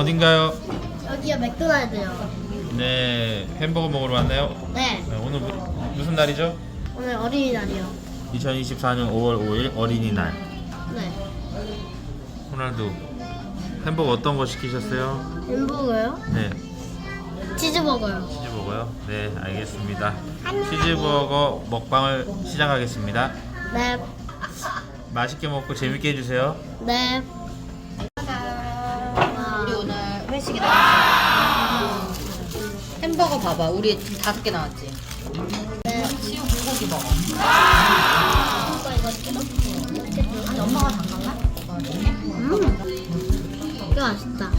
어딘가요? 여기요 맥도날드요. 네, 햄버거 먹으러 왔나요? 네. 네, 오늘 무, 무슨 날이죠? 오늘 어린이날이요. 2024년 5월 5일 어린이날. 네. 호날두 햄버거 어떤 거 시키셨어요? 햄버거요? 네, 치즈버거요. 치즈버거요. 네, 알겠습니다. 치즈 버거 먹방을 시작하겠습니다. 네. 맛있게 먹고 재밌게 해주세요. 네. 나왔어. 햄버거 봐봐. 우리 지금 다섯 개 나왔지. 네. 시우 불고기 먹어. 이거 이거 뜯어? 이렇게 뜯어? 아니 엄마가 잠깐만. 음. 이거 맛있다.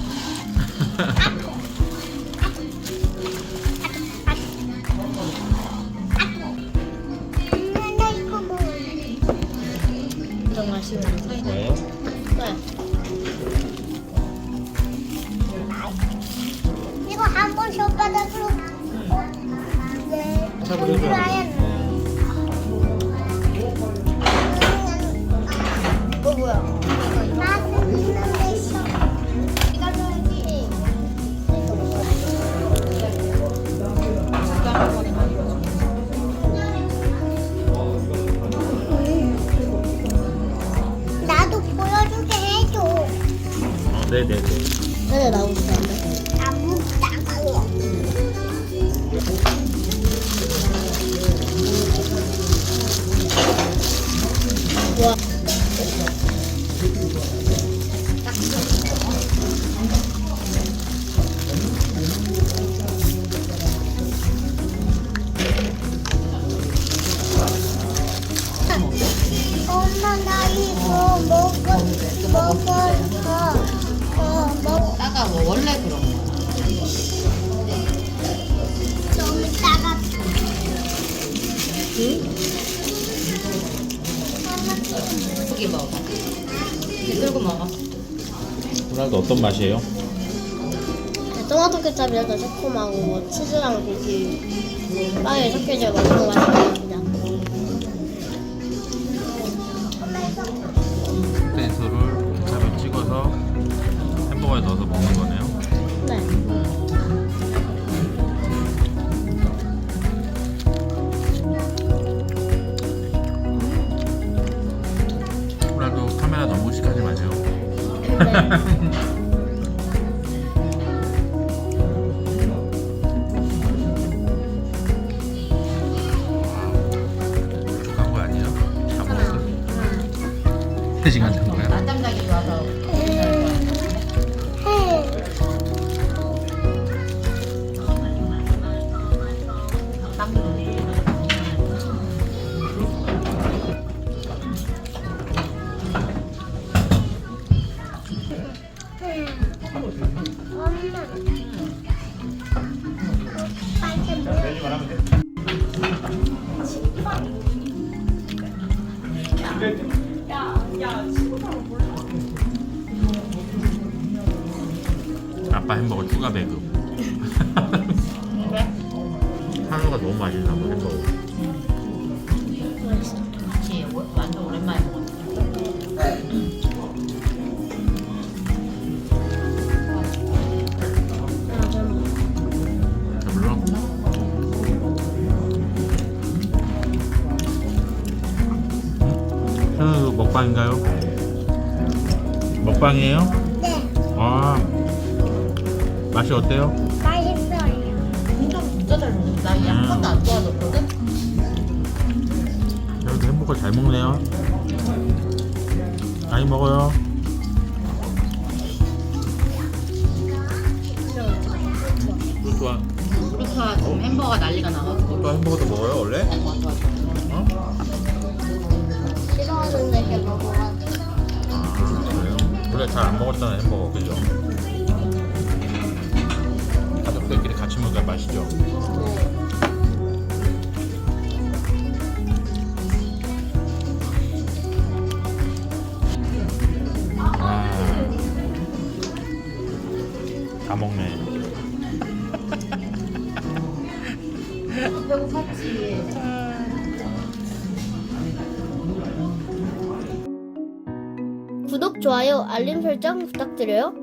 나 이거 먹을래. 맛있는 거. 네. 네. 손바닥으로. 네. 찹을 해줘야 이거 뭐야? 맛은 있는데 있어. 기다려야지. 나도 보여주게 해줘. 어, 네네네. 네네 나오고 있 먹어 먹어 어 먹. 따가워. 원래 그런 거. 좀 이따가 고기 먹어. 끌고 먹어. 호날두 어떤 맛이에요? 네, 토마토 케찹이랑 새콤하고 뭐 치즈랑 고기 빵에 섞여져 먹는 맛이에요 그 무 의식하지 마세요. 네. 부족한 거 아니에요? 다 먹었어? 하나. 3시간 잔거 아빠 햄버거 추가 배급. 한우가 너무 맛있나 봐 햄버거. 오- 완전 오랜만에 먹었어. 현우 먹방인가요? 먹방이에요? 네, 아 맛이 어때요? 맛있어요. 진짜 진짜 잘 먹는다. 나이 한 번도 안 좋아졌거든? 현우도 햄버거 잘 먹네요. 많이 먹어요. 또 좋아. 그렇다. 지금 햄버거가 난리가 나가지고. 또 햄버거도 먹어요 원래? 먹었잖아 햄버거 그죠? 가족들끼리 같이 먹으니까 맛있죠? 아, 다 먹네. 배고팠지. 좋아요, 알림 설정 부탁드려요.